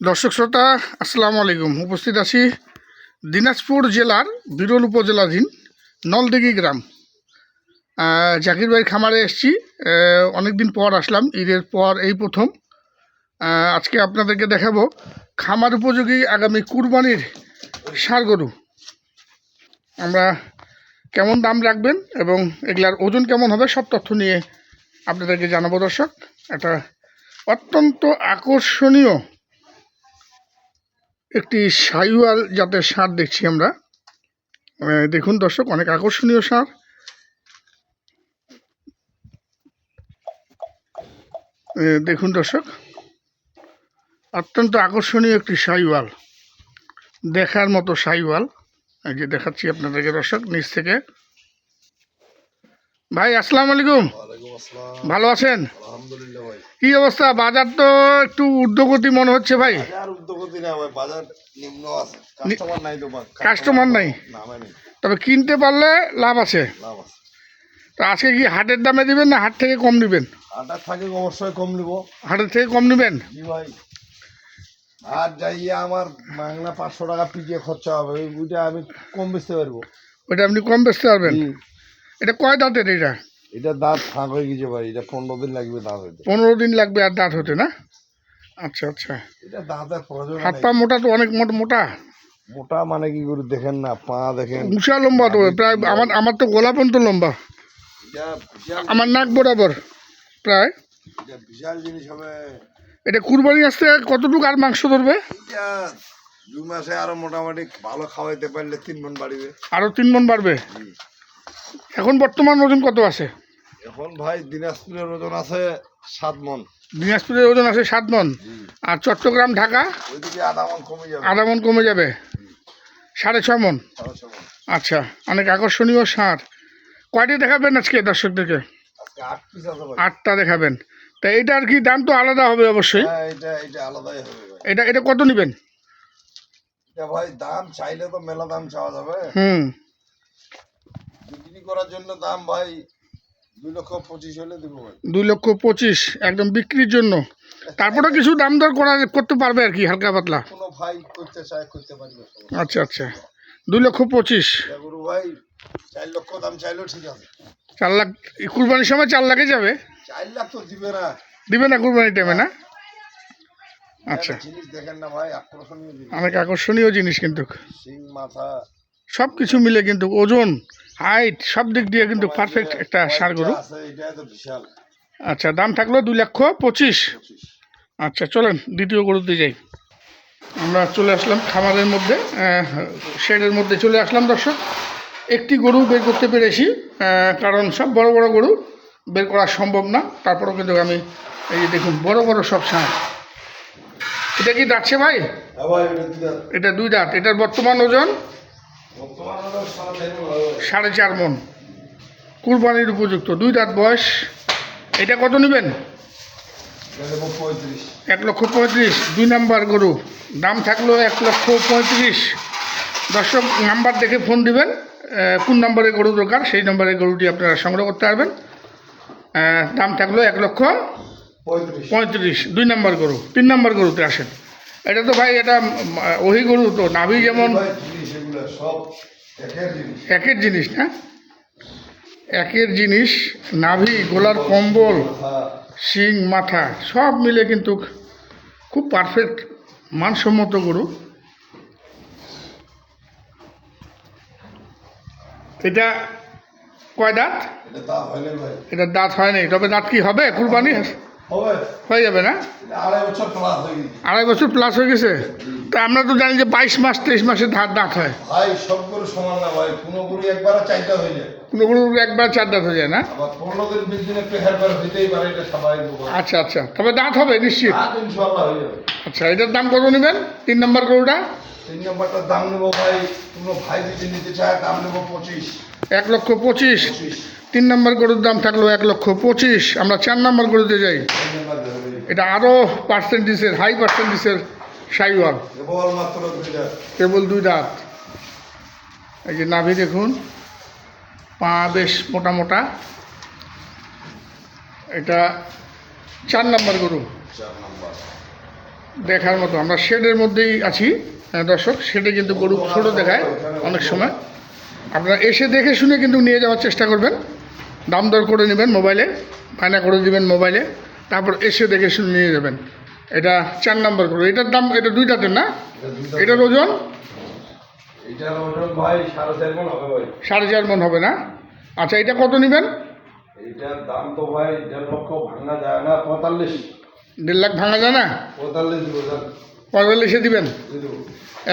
দর্শক শ্রোতা, আসসালামু আলাইকুম। উপস্থিত আছি দিনাজপুর জেলার বিরল উপজেলাধীন নলদিঘি গ্রাম। জাকির ভাইয়ের খামারে এসেছি। অনেক দিন পর আসলাম, ঈদের পর এই প্রথম। আজকে আপনাদেরকে দেখাবো খামার উপযোগী আগামী কুরবানির ষাড় গরু। আমরা কেমন দাম রাখবেন এবং এগুলার ওজন কেমন হবে সব তথ্য নিয়ে আপনাদেরকে জানাব দর্শক। একটা অত্যন্ত আকর্ষণীয় একটি সাইওয়াল জাতের সার দেখছি আমরা। দেখুন দর্শক, অনেক আকর্ষণীয় সার। দেখুন দর্শক, অত্যন্ত আকর্ষণীয় একটি সাইওয়াল, দেখার মতো সাইওয়াল। যে দেখাচ্ছি আপনাদেরকে দর্শক, নিচ থেকে। ভাই আসসালামু আলাইকুম। ভালো আছেন? কি অবস্থা? বাজার তো একটু ঊর্ধ্বগতি মনে হচ্ছে ভাই। কাস্টমার নাই তবে কিনতে পারলে লাভ আছে। লাভ আছে। তো আজকে কি হাটের দামে দিবেন না হাট থেকে কম দিবেন? আটার থাকে অবশ্যই কম নিব। হাটের থেকে কম নেবেন? ভাই। আর যাইয়ে আমার বাংলা পাঁচশো টাকা পিছিয়ে খরচা হবে। ওইটা আমি কম বেচতে পারব। ওইটা আপনি কম বেচতে পারবেন। এটা কয় দাঁতের এটা? এটা দাঁত ফাঁক হয়ে গেছে ভাই এটা পনেরো দিন লাগবে দাঁত হইতে পনেরো দিন লাগবে আর দাঁত হতে না? আচ্ছা আচ্ছা। এটা দাঁতের প্রয়োজন হাত পা মোটা তো অনেক মোটা মোটা? মোটা মানে কি করে দেখেন না পা দেখেন। উঁচা লম্বা তো প্রায় আমার আমার তো গোলা পর্যন্ত লম্বা। আমার নাক বরাবর প্রায়। এটা বিশাল জিনিস হবে। এটা কুরবানি আসতে কতটুকু আর মাংস ধরবে? দুই মাসে আরও মোটামুটি ভালো খাওয়াইতে পারলে তিন মন বাড়বে। আরও তিন মন বাড়বে? এখন বর্তমান ওজন কত আছে? এখন ভাই দিনাজপুরের ওজন আছে সাত মন। দিনাজপুরের ওজন আছে সাত মন। আর চট্টগ্রাম ঢাকা? আধা মন কমে যাবে। সাড়ে ছ মন। আচ্ছা অনেক আকর্ষণীয় সার। কয়টি দেখাবেন আজকে দর্শকদেরকে? আটটা দেখাবেন। তা এইটার কি দাম তো আলাদা হবে অবশ্যই। হ্যাঁ এটা এটা কত নেবেন? ভাই দাম চাইলে তো মেলা দাম চাওয়া যাবে। হুম। করার জন্য দাম ভাই দুই লক্ষ পঁচিশ হলে দিব ভাই। দুই লক্ষ পঁচিশ একদম বিক্রির জন্য। তারপরে কিছু দাম দর করা করতে পারবে আর কি হালকা পাতলা? কোনো ভাই করতে চায় করতে পারবে আচ্ছা আচ্ছা। দুই লক্ষ পঁচিশ। গরু ভাই চার লক্ষ দাম চাইলেও ঠিক আছে চার লাখ কুরবানির সময় চার লাখে যাবে? চার লাখ তো দিবে না। দিবে না কুরবানির টাইমে না? আচ্ছা। জিনিস দেখেন না ভাই আকর্ষণীয় অনেক আকর্ষণীয় জিনিস কিন্তু। সিং মাথা। সব কিছু মিলে কিন্তু ওজন হাইট সব দিক দিয়ে কিন্তু পারফেক্ট একটা সার গরু আচ্ছা দাম থাকল দুই লক্ষ পঁচিশ। আচ্ছা চলেন দ্বিতীয় গরুতে যাই। আমরা চলে আসলাম খামারের মধ্যে শেডের মধ্যে চলে আসলাম দর্শক। একটি গরু বের করতে পেরেছি কারণ সব বড় বড় গরু বের করা সম্ভব না। তারপরেও কিন্তু আমি এই যে দেখুন বড় বড় সব সার। এটা কি দাঁতছে ভাই? হ্যাঁ এটা দুই দাঁত। এটার বর্তমান ওজন? সাড়ে চার মন। কুরবানির উপযুক্ত। দুই দাঁত বয়স। এটা কত নেবেন? এক লক্ষ পঁয়ত্রিশ। দুই নাম্বার গরু। দাম থাকল এক লক্ষ পঁয়ত্রিশ। দর্শক, নাম্বার দেখে ফোন দিবেন। কোন নম্বরে গরু দরকার, সেই নম্বরে গরুটি আপনারা সংগ্রহ করতে পারবেন। দাম থাকল এক লক্ষ পঁয়ত্রিশ। দুই নাম্বার গরু। তিন নাম্বার গরুতে আসেন। এটা তো ভাই, এটা ওই গরু তো, নাভি যেমন সব একের জিনিস। না? একের জিনিস নাভি গোলার কম্বল শিং মাথা সব মিলে কিন্তু খুব পারফেক্ট মানসম্মত গরু। এটা কয় দাঁত? এটা দাঁত হয়নি তবে দাঁত কি হবে? কুরবানি? হয়ে যাবে না? আড়াই বছর প্লাস হয়ে গেছে। তা আমরা তো জানি যে বাইশ মাস তেইশ মাসে দাঁত দাঁত হয়। ভাই সব গরু সমান না ভাই কোনো গরু একবার চাইতে হয়ে যায়। কোনো গরু একবার চার দাঁত হয়ে যায় না। আচ্ছা আচ্ছা। তবে দাঁত হবে নিশ্চিত। আচ্ছা এটার দাম কত নেবেন? তিন নম্বর গরুটা? তিন নম্বরটার দাম নেব ভাই কোনো ভাই যদি নিতে চায় দাম নেব পঁচিশ। এক লক্ষ পঁচিশ। তিন নম্বর গরুর দাম থাকল এক লক্ষ পঁচিশ। আমরা চার নম্বর গরুতে যাই। এটা আরও পার্সেন্টেজের হাই পার্সেন্টেজের সাইওয়াল। কেবল মাত্র কেবল দুই দাঁত। এই যে নাভি দেখুন পা বেশ মোটা মোটা। এটা চার নম্বর গরু। দেখার মতো আমরা শেডের মধ্যেই আছি। দর্শক সেটা কিন্তু গরু ছোটো দেখায় অনেক সময়। আপনারা এসে দেখে শুনে কিন্তু নিয়ে যাওয়ার চেষ্টা করবেন। দাম দর করে নেবেন মোবাইলে ফায়না করে দিবেন মোবাইলে তারপর এসে দেখে শুনে নিয়ে যাবেন। এটা চার নম্বর গরু। এটার দাম এটা দুইটাতে না? এটার ওজন? সাড়ে চার মন হবে না? আচ্ছা এটা কত নেবেন? এটার দাম তো ভাই দেড় লক্ষ ভাঙা যায় না পঁয়তাল্লিশ। দেড় লাখ ভাঙা যায় না? পঁয়তাল্লিশ পঁয়তাল্লিশে দিবেন?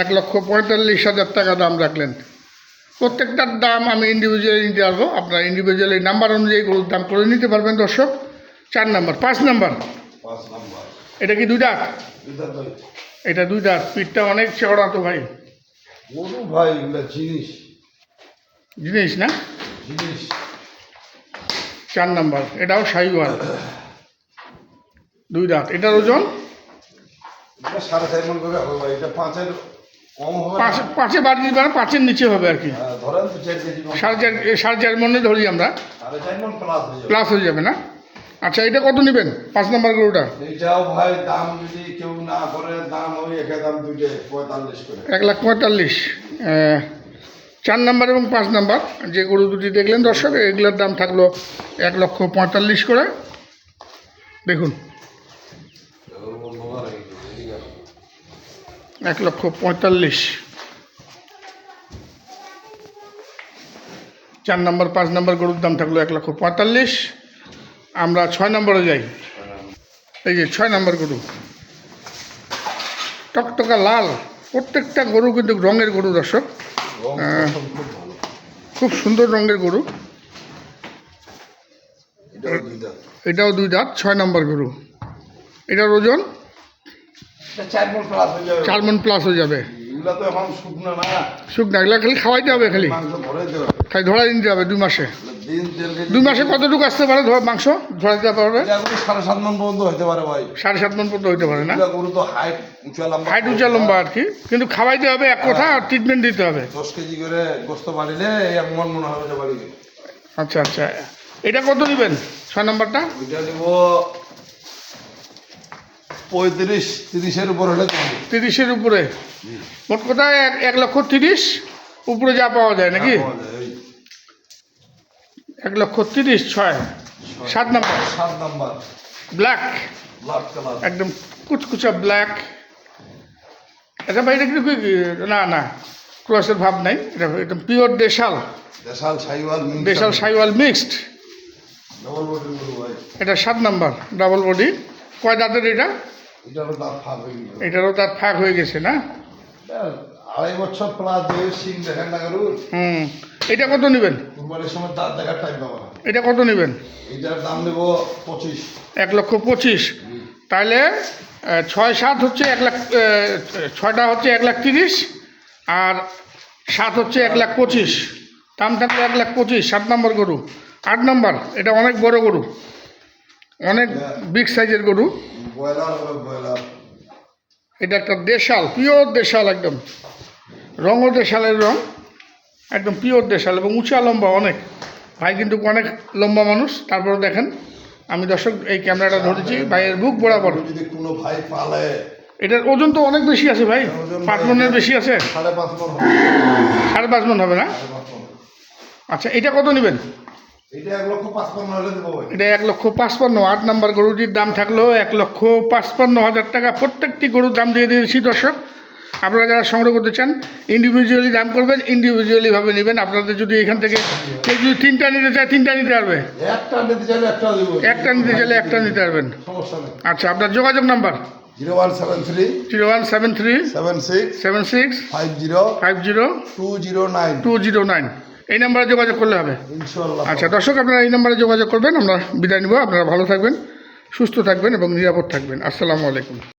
এক লক্ষ পঁয়তাল্লিশ হাজার টাকা দাম রাখলেন। প্রত্যেকটার দাম আমি ইন্ডিভিজুয়ালি নিতে পারব। আপনার ইন্ডিভিজুয়ালি নাম্বার অনুযায়ী গরুর দাম করে নিতে পারবেন দর্শক। চার নাম্বার পাঁচ নাম্বার। এটা কি দুইটা এটা দুই দুইটা পিঠটা অনেক চড়া তো ভাই। ভাই জিনিস। জিনিস না? জিনিস। চার নাম্বার এটাও সাইওয়াল। দুই দাঁত এটার ওজন? এটা সাড়ে চার মন করে হবে এটা পাঁচের কম হবে পাঁচ পাঁচে বাড়ি পাঁচের নিচে হবে আর কি। হ্যাঁ, ধরেন। সাড়ে চার এ, সাড়ে চার মনে ধরি আমরা। সাড়ে চার মন প্লাস হয়ে যাবে। প্লাস হয়ে যাবে না? আচ্ছা এটা কত নেবেন? পাঁচ নাম্বার গরুটা? এইটাও ভাই দাম যদি কেউ না করে দাম ওই একে দাম দুইটে পঁয়তাল্লিশ করে। এক লাখ পঁয়তাল্লিশ। চার নাম্বার এবং পাঁচ নাম্বার যে গরু দুটি দেখলেন দর্শক এগুলোর দাম থাকল এক লক্ষ পঁয়তাল্লিশ করে। দেখুন। এক লক্ষ পঁয়তাল্লিশ। চার নম্বর পাঁচ নম্বর গরুর দাম থাকল এক লক্ষ পঁয়তাল্লিশ। আমরা ছয় নম্বরে যাই। এই যে ছয় নম্বর গরু। টকটকা লাল। প্রত্যেকটা গরু কিন্তু রঙের গরু দর্শক। খুব সুন্দর রঙের গরু। এটাও দুই দাঁত ছয় নম্বর গরু। এটার ওজন? চার মন প্লাস হয়ে যাবে। চার মন প্লাস হয়ে যাবে। এগুলা তো এখন শুকনো না। শুকনা এগুলা খালি খাওয়াইতে হবে খালি। মাংস ধরে দেবে খালি ধরাই দিতে হবে দুই মাসে। দুই মাসে কতটুকু আসতে পারে ধর মাংস? ধরা দিতে পারবে? সাড়ে সাত মন পর্যন্ত হতে পারে ভাই। সাড়ে সাত মন পর্যন্ত হইতে পারে না? গরু তো হাইট উঁচা লম্বা। হাইট উঁচা লম্বা আর কি। কিন্তু খাওয়াইতে হবে এক কথা আর ট্রিটমেন্ট দিতে হবে। দশ কেজি করে গোস্ত বাড়িলে এক মন মনে হবে যে বাড়ি আচ্ছা আচ্ছা। এটা কত নেবেন ছয় নম্বরটা? দিব পঁয়ত্রিশ তিরিশের উপর হলে তিরিশের উপরে। মোট কথা এক লক্ষ তিরিশ উপরে যা পাওয়া যায় নাকি? এক লক্ষ তিরিশ ছয়। সাত নম্বর। সাত নাম্বার। ব্ল্যাক একদম কুচকুচা ব্ল্যাক আচ্ছা ভাই এটা কিন্তু না না। ক্রসের ভাব নাই। এটা একদম পিওর দেশাল। দেশাল সাইওয়াল দেশাল সাইওয়াল মিক্সড এটা সাত নাম্বার ডাবল বডি কয় দাঁতের এটা? এটারও তার ফাঁক হয়ে গেছে। না? আড়াই বছর প্লাস দিয়ে সিং দেখেন না হুম। এটা কত নেবেন? কুরবানির সময় দাঁত দেখার টাইম পাবো না। এটা কত নেবেন? এটার দাম দেবো পঁচিশ। এক লক্ষ পঁচিশ। তাহলে ছয় সাত হচ্ছে এক লাখ ছয়টা হচ্ছে এক লাখ তিরিশ আর সাত হচ্ছে এক লাখ পঁচিশ। দাম থাকলে এক লাখ পঁচিশ সাত নম্বর গরু। আট নম্বর এটা অনেক বড় গরু। অনেক বিগ সাইজের গরু। এটা একটা দেশাল পিওর দেশাল একদম। রঙও দেশালের রং একদম পিওর দেশাল এবং উঁচা লম্বা অনেক। ভাই কিন্তু অনেক লম্বা মানুষ তারপরে দেখেন। আমি দর্শক এই ক্যামেরাটা ধরেছি ভাইয়ের বুক বরাবর। যদি কোনো ভাই পালে এটার ওজন তো অনেক বেশি আছে ভাই পাঁচ মনের বেশি আছে। সাড়ে পাঁচ মন হবে। সাড়ে পাঁচ মন হবে না? আচ্ছা এটা কত নেবেন? এটা এক লক্ষ পাঁচপান্ন আট নম্বর গরুটির দাম থাকল এক লক্ষ পাঁচপান্ন হাজার টাকা। প্রত্যেকটি গরুর দাম দিয়ে দিয়েছি দর্শক। আপনারা যারা সংগ্রহ করতে চান ইন্ডিভিজুয়ালি দাম করবেন ইন্ডিভিজুয়ালিভাবে নেবেন। আপনাদের যদি এখান থেকে কেউ যদি তিনটা নিতে চায় তিনটা নিতে পারবে। একটা নিতে চাইলে একটা দেবো। একটা নিতে চাইলে একটা নিতে পারবেন। আচ্ছা আপনার যোগাযোগ number? Zero one seven three zero one seven three seven six seven six five zero five zero two zero nine. Two zero nine. এই নাম্বারে যোগাযোগ করলে হবে। আচ্ছা দর্শক আপনারা এই নাম্বারে যোগাযোগ করবেন আমরা বিদায় নিব। আপনারা ভালো থাকবেন সুস্থ থাকবেন এবং নিরাপদ থাকবেন। আসসালামু আলাইকুম।